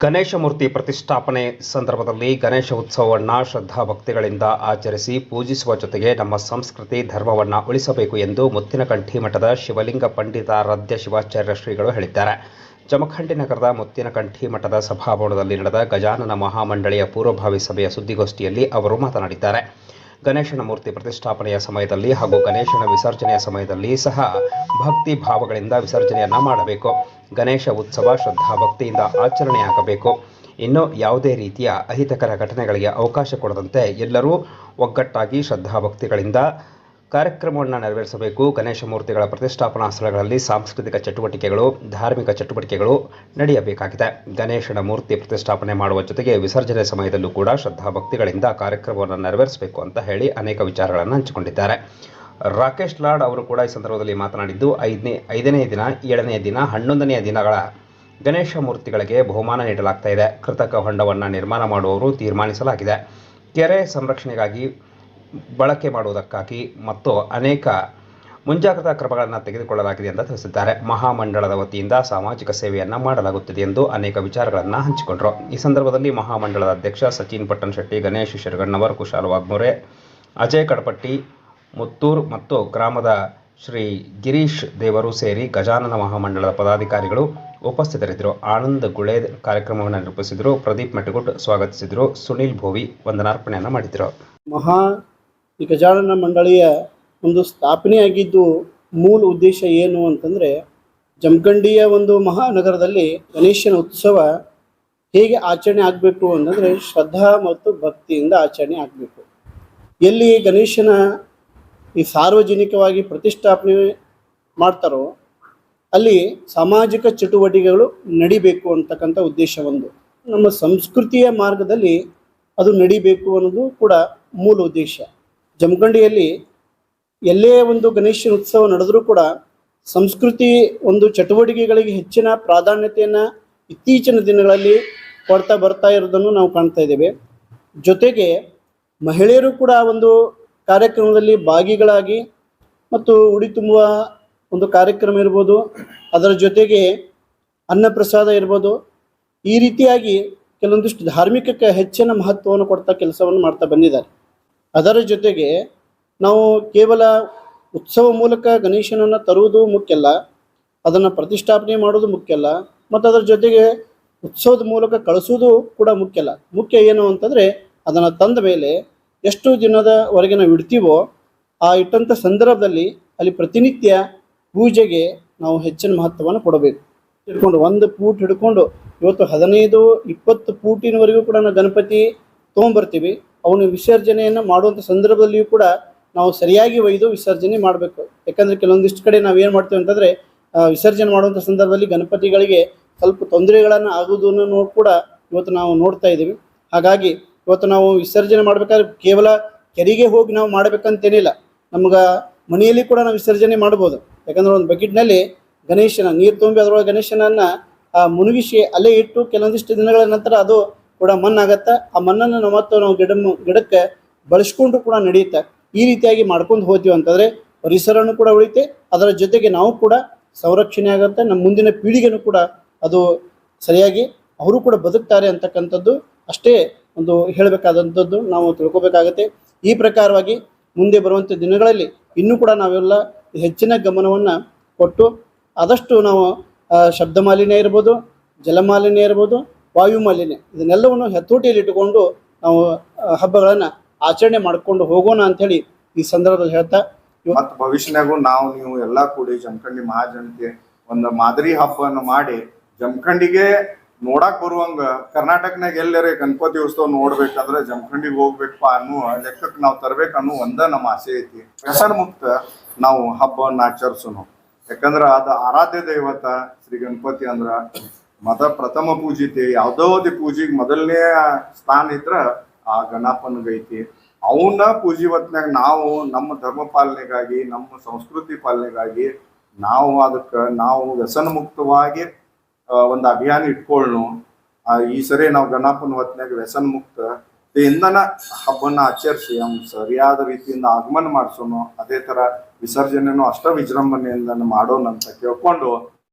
ಗಣೇಶ ಮೂರ್ತಿ ಪ್ರತಿಷ್ಠಾಪನೆ ಸಂದರ್ಭದಲ್ಲಿ ಗಣೇಶ ಉತ್ಸವವನ್ನು ಶ್ರದ್ಧಾ ಭಕ್ತಿಗಳಿಂದ ಆಚರಿಸಿ ಪೂಜಿಸುವ ಜೊತೆಗೆ ನಮ್ಮ ಸಂಸ್ಕೃತಿ ಧರ್ಮವನ್ನು ಉಳಿಸಬೇಕು ಎಂದು ಮುತ್ತಿನಕಂಠಿ ಮಠದ ಶಿವಲಿಂಗ ಪಂಡಿತಾರಾಧ್ಯ ಶಿವಾಚಾರ್ಯ ಶ್ರೀಗಳು ಹೇಳಿದ್ದಾರೆ. ಜಮಖಂಡಿ ನಗರದ ಮುತ್ತಿನಕಂಠಿ ಮಠದ ಸಭಾಭವನದಲ್ಲಿ ನಡೆದ ಗಜಾನನ ಮಹಾಮಂಡಳಿಯ ಪೂರ್ವಭಾವಿ ಸಭೆಯ ಸುದ್ದಿಗೋಷ್ಠಿಯಲ್ಲಿ ಅವರು ಮಾತನಾಡಿದ್ದಾರೆ. ಗಣೇಶನ ಮೂರ್ತಿ ಪ್ರತಿಷ್ಠಾಪನೆಯ ಸಮಯದಲ್ಲಿ ಹಾಗೂ ಗಣೇಶನ ವಿಸರ್ಜನೆಯ ಸಮಯದಲ್ಲಿ ಸಹ ಭಕ್ತಿ ಭಾವಗಳಿಂದ ವಿಸರ್ಜನೆಯನ್ನು ಮಾಡಬೇಕು. ಗಣೇಶ ಉತ್ಸವ ಶ್ರದ್ಧಾ ಭಕ್ತಿಯಿಂದ ಆಚರಣೆಯಾಗಬೇಕು ಇನ್ನು ಯಾವುದೇ ರೀತಿಯ ಅಹಿತಕರ ಘಟನೆಗಳಿಗೆ ಅವಕಾಶ ಕೊಡದಂತೆ ಎಲ್ಲರೂ ಒಗ್ಗಟ್ಟಾಗಿ ಶ್ರದ್ಧಾ ಭಕ್ತಿಗಳಿಂದ ಕಾರ್ಯಕ್ರಮವನ್ನು ನೆರವೇರಿಸಬೇಕು. ಗಣೇಶ ಮೂರ್ತಿಗಳ ಪ್ರತಿಷ್ಠಾಪನಾ ಸ್ಥಳಗಳಲ್ಲಿ ಸಾಂಸ್ಕೃತಿಕ ಚಟುವಟಿಕೆಗಳು, ಧಾರ್ಮಿಕ ಚಟುವಟಿಕೆಗಳು ನಡೆಯಬೇಕಾಗಿದೆ. ಗಣೇಶನ ಮೂರ್ತಿ ಪ್ರತಿಷ್ಠಾಪನೆ ಮಾಡುವ ಜೊತೆಗೆ ವಿಸರ್ಜನೆ ಸಮಯದಲ್ಲೂ ಕೂಡ ಶ್ರದ್ಧಾ ಭಕ್ತಿಗಳಿಂದ ಕಾರ್ಯಕ್ರಮವನ್ನು ನೆರವೇರಿಸಬೇಕು ಅಂತ ಹೇಳಿ ಅನೇಕ ವಿಚಾರಗಳನ್ನು ಹಂಚಿಕೊಂಡಿದ್ದಾರೆ. ರಾಕೇಶ್ ಲಾಡ್ ಅವರು ಕೂಡ ಈ ಸಂದರ್ಭದಲ್ಲಿ ಮಾತನಾಡಿದ್ದು, ಐದನೇ ಐದನೇ ದಿನ, ಏಳನೇ ದಿನ, ಹನ್ನೊಂದನೆಯ ದಿನಗಳ ಗಣೇಶ ಮೂರ್ತಿಗಳಿಗೆ ಬಹುಮಾನ ನೀಡಲಾಗ್ತಾ ಇದೆ. ಕೃತಕ ಹೊಂಡವನ್ನು ನಿರ್ಮಾಣ ಮಾಡುವವರು ತೀರ್ಮಾನಿಸಲಾಗಿದೆ. ಕೆರೆ ಸಂರಕ್ಷಣೆಗಾಗಿ ಬಳಕೆ ಮಾಡುವುದಕ್ಕಾಗಿ ಮತ್ತು ಅನೇಕ ಮುಂಜಾಗ್ರತಾ ಕ್ರಮಗಳನ್ನು ತೆಗೆದುಕೊಳ್ಳಲಾಗಿದೆ ಅಂತ ತಿಳಿಸಿದ್ದಾರೆ. ಮಹಾಮಂಡಳದ ವತಿಯಿಂದ ಸಾಮಾಜಿಕ ಸೇವೆಯನ್ನು ಮಾಡಲಾಗುತ್ತಿದೆ ಎಂದು ಅನೇಕ ವಿಚಾರಗಳನ್ನು ಹಂಚಿಕೊಂಡರು. ಈ ಸಂದರ್ಭದಲ್ಲಿ ಮಹಾಮಂಡಳದ ಅಧ್ಯಕ್ಷ ಸಚಿನ್ ಪಟ್ಟಣ್ ಶೆಟ್ಟಿ, ಗಣೇಶ್ ಶಿರಗಣ್ಣವರ್, ಕುಶಾಲ್ ವಾಗ್ಮೋರೆ, ಅಜಯ್ ಕಡಪಟ್ಟಿ, ಮುತ್ತೂರ್ ಮತ್ತು ಗ್ರಾಮದ ಶ್ರೀ ಗಿರೀಶ್ ದೇವರು ಸೇರಿ ಗಜಾನನ ಮಹಾಮಂಡಳದ ಪದಾಧಿಕಾರಿಗಳು ಉಪಸ್ಥಿತರಿದ್ದರು. ಆನಂದ್ ಗುಳೆ ಕಾರ್ಯಕ್ರಮವನ್ನು ನಿರೂಪಿಸಿದರು. ಪ್ರದೀಪ್ ಮೆಟಗುಡ್ ಸ್ವಾಗತಿಸಿದರು. ಸುನಿಲ್ ಭೋವಿ ವಂದನಾರ್ಪಣೆಯನ್ನು ಮಾಡಿದರು ಮಹಾ ಈ ಗಜಾನನ ಮಂಡಳಿಯ ಒಂದು ಸ್ಥಾಪನೆಯಾಗಿದ್ದು ಮೂಲ ಉದ್ದೇಶ ಏನು ಅಂತಂದರೆ ಜಮಖಂಡಿಯ ಒಂದು ಮಹಾನಗರದಲ್ಲಿ ಗಣೇಶನ ಉತ್ಸವ ಹೇಗೆ ಆಚರಣೆ ಆಗಬೇಕು ಅಂತಂದರೆ ಶ್ರದ್ಧಾ ಮತ್ತು ಭಕ್ತಿಯಿಂದ ಆಚರಣೆ ಆಗಬೇಕು. ಎಲ್ಲಿ ಗಣೇಶನ ಈ ಸಾರ್ವಜನಿಕವಾಗಿ ಪ್ರತಿಷ್ಠಾಪನೆ ಮಾಡ್ತಾರೋ ಅಲ್ಲಿ ಸಾಮಾಜಿಕ ಚಟುವಟಿಕೆಗಳು ನಡಿಬೇಕು ಅಂತಕ್ಕಂಥ ಉದ್ದೇಶ ಒಂದು. ನಮ್ಮ ಸಂಸ್ಕೃತಿಯ ಮಾರ್ಗದಲ್ಲಿ ಅದು ನಡಿಬೇಕು ಅನ್ನೋದು ಕೂಡ ಮೂಲ ಉದ್ದೇಶ. ಜಮಖಂಡಿಯಲ್ಲಿ ಎಲ್ಲೇ ಒಂದು ಗಣೇಶನ ಉತ್ಸವ ನಡೆದರೂ ಕೂಡ ಸಂಸ್ಕೃತಿ ಒಂದು ಚಟುವಟಿಕೆಗಳಿಗೆ ಹೆಚ್ಚಿನ ಪ್ರಾಧಾನ್ಯತೆಯನ್ನು ಇತ್ತೀಚಿನ ದಿನಗಳಲ್ಲಿ ಕೊಡ್ತಾ ಬರ್ತಾ ಇರೋದನ್ನು ನಾವು ಕಾಣ್ತಾ ಇದ್ದೇವೆ. ಜೊತೆಗೆ ಮಹಿಳೆಯರು ಕೂಡ ಒಂದು ಕಾರ್ಯಕ್ರಮದಲ್ಲಿ ಭಾಗಿಗಳಾಗಿ ಮತ್ತು ಉಡಿ ತುಂಬುವ ಒಂದು ಕಾರ್ಯಕ್ರಮ ಇರ್ಬೋದು, ಅದರ ಜೊತೆಗೆ ಅನ್ನಪ್ರಸಾದ ಇರ್ಬೋದು, ಈ ರೀತಿಯಾಗಿ ಕೆಲವೊಂದಿಷ್ಟು ಧಾರ್ಮಿಕಕ್ಕೆ ಹೆಚ್ಚಿನ ಮಹತ್ವವನ್ನು ಕೊಡ್ತಾ ಕೆಲಸವನ್ನು ಮಾಡ್ತಾ ಬಂದಿದ್ದಾರೆ. ಅದರ ಜೊತೆಗೆ ನಾವು ಕೇವಲ ಉತ್ಸವ ಮೂಲಕ ಗಣೇಶನನ್ನು ತರುವುದು ಮುಖ್ಯ ಅಲ್ಲ, ಅದನ್ನು ಪ್ರತಿಷ್ಠಾಪನೆ ಮಾಡೋದು ಮುಖ್ಯ ಅಲ್ಲ, ಮತ್ತು ಅದರ ಜೊತೆಗೆ ಉತ್ಸವದ ಮೂಲಕ ಕಳಿಸೋದು ಕೂಡ ಮುಖ್ಯ ಅಲ್ಲ. ಮುಖ್ಯ ಏನು ಅಂತಂದರೆ ಅದನ್ನು ತಂದ ಮೇಲೆ ಎಷ್ಟು ದಿನದವರೆಗೆ ನಾವು ಇಡ್ತೀವೋ ಆ ಇಟ್ಟಂಥ ಸಂದರ್ಭದಲ್ಲಿ ಅಲ್ಲಿ ಪ್ರತಿನಿತ್ಯ ಪೂಜೆಗೆ ನಾವು ಹೆಚ್ಚಿನ ಮಹತ್ವವನ್ನು ಕೊಡಬೇಕು. ಹಿಡ್ಕೊಂಡು ಒಂದು ಪೂಟ್ ಹಿಡ್ಕೊಂಡು ಇವತ್ತು ಹದಿನೈದು, ಇಪ್ಪತ್ತು ಪೂಟಿನವರೆಗೂ ಕೂಡ ನಾವು ಗಣಪತಿ ತೊಗೊಂಬರ್ತೀವಿ. ಅವನು ವಿಸರ್ಜನೆಯನ್ನು ಮಾಡುವಂಥ ಸಂದರ್ಭದಲ್ಲಿಯೂ ಕೂಡ ನಾವು ಸರಿಯಾಗಿ ಒಯ್ದು ವಿಸರ್ಜನೆ ಮಾಡಬೇಕು. ಯಾಕಂದರೆ ಕೆಲವೊಂದಿಷ್ಟು ಕಡೆ ನಾವು ಏನು ಮಾಡ್ತೇವೆ ಅಂತಂದರೆ ವಿಸರ್ಜನೆ ಮಾಡುವಂಥ ಸಂದರ್ಭದಲ್ಲಿ ಗಣಪತಿಗಳಿಗೆ ಸ್ವಲ್ಪ ತೊಂದರೆಗಳನ್ನು ಆಗುವುದನ್ನು ಕೂಡ ಇವತ್ತು ನಾವು ನೋಡ್ತಾ ಇದ್ದೀವಿ. ಹಾಗಾಗಿ ಇವತ್ತು ನಾವು ವಿಸರ್ಜನೆ ಮಾಡಬೇಕಾದ್ರೆ ಕೇವಲ ಕೆರೆಗೆ ಹೋಗಿ ನಾವು ಮಾಡಬೇಕಂತೇನಿಲ್ಲ. ನಮ್ಗೆ ಮನೆಯಲ್ಲಿ ಕೂಡ ನಾವು ವಿಸರ್ಜನೆ ಮಾಡ್ಬೋದು. ಯಾಕಂದ್ರೆ ಒಂದು ಬಕೆಟ್ನಲ್ಲಿ ಗಣೇಶನ, ನೀರು ತುಂಬಿ ಅದರೊಳಗೆ ಗಣೇಶನನ್ನು ಮುನುಗಿಸಿ ಅಲ್ಲೇ ಇಟ್ಟು ಕೆಲವೊಂದಿಷ್ಟು ದಿನಗಳ ನಂತರ ಅದು ಕೂಡ ಮಣ್ಣಾಗತ್ತೆ. ಆ ಮಣ್ಣನ್ನು ನಾವು ಮತ್ತು ನಾವು ಗಿಡ ಗಿಡಕ್ಕೆ ಬಳಸ್ಕೊಂಡು ಕೂಡ ನಡೆಯುತ್ತೆ. ಈ ರೀತಿಯಾಗಿ ಮಾಡ್ಕೊಂಡು ಹೋದ್ವಿ ಅಂತಂದರೆ ಪರಿಸರನೂ ಕೂಡ ಉಳಿತೆ ಅದರ ಜೊತೆಗೆ ನಾವು ಕೂಡ ಸಂರಕ್ಷಣೆ ಆಗುತ್ತೆ. ನಮ್ಮ ಮುಂದಿನ ಪೀಳಿಗೆನೂ ಕೂಡ ಅದು ಸರಿಯಾಗಿ ಅವರು ಕೂಡ ಬದುಕ್ತಾರೆ ಅಂತಕ್ಕಂಥದ್ದು ಅಷ್ಟೇ ಒಂದು ಹೇಳಬೇಕಾದಂಥದ್ದು ನಾವು ತಿಳ್ಕೊಬೇಕಾಗತ್ತೆ. ಈ ಪ್ರಕಾರವಾಗಿ ಮುಂದೆ ಬರುವಂಥ ದಿನಗಳಲ್ಲಿ ಇನ್ನೂ ಕೂಡ ನಾವೆಲ್ಲ ಹೆಚ್ಚಿನ ಗಮನವನ್ನು ಕೊಟ್ಟು ಆದಷ್ಟು ನಾವು ಶಬ್ದ ಮಾಲಿನ್ಯ ಇರ್ಬೋದು, ಜಲಮಾಲಿನ್ಯ ಇರ್ಬೋದು ವಾಯು ಮಾಲಿನ್ಯ ಇದನ್ನೆಲ್ಲವನ್ನು ಹತೋಟಿಯಲ್ಲಿ ಇಟ್ಟುಕೊಂಡು ನಾವು ಹಬ್ಬಗಳನ್ನು ಆಚರಣೆ ಮಾಡಿಕೊಂಡು ಹೋಗೋಣ ಅಂಥೇಳಿ ಈ ಸಂದರ್ಭದಲ್ಲಿ ಹೇಳ್ತಾ ಮತ್ತು ಭವಿಷ್ಯನಾಗೂ ನಾವು, ನೀವು ಎಲ್ಲ ಕೂಡಿ ಜಮಖಂಡಿ ಮಹಾಜನತೆ ಒಂದು ಮಾದರಿ ಹಬ್ಬವನ್ನು ಮಾಡಿ, ಜಮಖಂಡಿಗೆ ನೋಡಕ್ ಬರುವಂಗ ಕರ್ನಾಟಕನಾಗ ಎಲ್ಲರೇ ಗಣಪತಿ ಉತ್ಸವ ನೋಡ್ಬೇಕಂದ್ರೆ ಜಮಖಂಡಿಗೆ ಹೋಗ್ಬೇಕಪ್ಪ ಅನ್ನೋ ಲೆಕ್ಕಕ್ಕೆ ನಾವು ತರ್ಬೇಕು ಅನ್ನೋ ಒಂದ ನಮ್ಮ ಆಸೆ ಐತಿ. ವ್ಯಸನ ಮುಕ್ತ ನಾವು ಹಬ್ಬವನ್ನ ಆಚರಿಸೋಣ. ಯಾಕಂದ್ರ ಅದ ಆರಾಧ್ಯ ದೈವತ ಶ್ರೀ ಗಣಪತಿ ಅಂದ್ರ ಮದ ಪ್ರಥಮ ಪೂಜಿತೆ ಯಾವ್ದೋ ಪೂಜೆಗೆ ಮೊದಲನೇ ಸ್ಥಾನ ಇದ್ರ ಆ ಗಣಪನಗೈತಿ ಅವನ್ನ ಪೂಜೆ ಹೊತ್ನ್ಯಾಗ ನಾವು ನಮ್ಮ ಧರ್ಮ ಪಾಲನೆಗಾಗಿ, ನಮ್ಮ ಸಂಸ್ಕೃತಿ ಪಾಲನೆಗಾಗಿ ನಾವು ಅದಕ್ಕೆ ನಾವು ವ್ಯಸನ ಮುಕ್ತವಾಗಿ ಒಂದು ಅಭಿಯಾನ ಇಟ್ಕೊಳ್ಳು ಈ ಸರಿ ನಾವು ಗಣಪನ ಹೊತ್ನ್ಯಾಗ ವ್ಯಸನ ಮುಕ್ತ. ಇಂದನ ಹಬ್ಬನ ಆಚರಿಸಿ ಸರಿಯಾದ ರೀತಿಯಿಂದ ಆಗಮನ ಮಾಡಿಸೋಣ ಅದೇ ತರ ವಿಸರ್ಜನೆನೂ ಅಷ್ಟ ವಿಜೃಂಭಣೆಯಿಂದ ಮಾಡೋಣ ಅಂತ ಕೇಳ್ಕೊಂಡು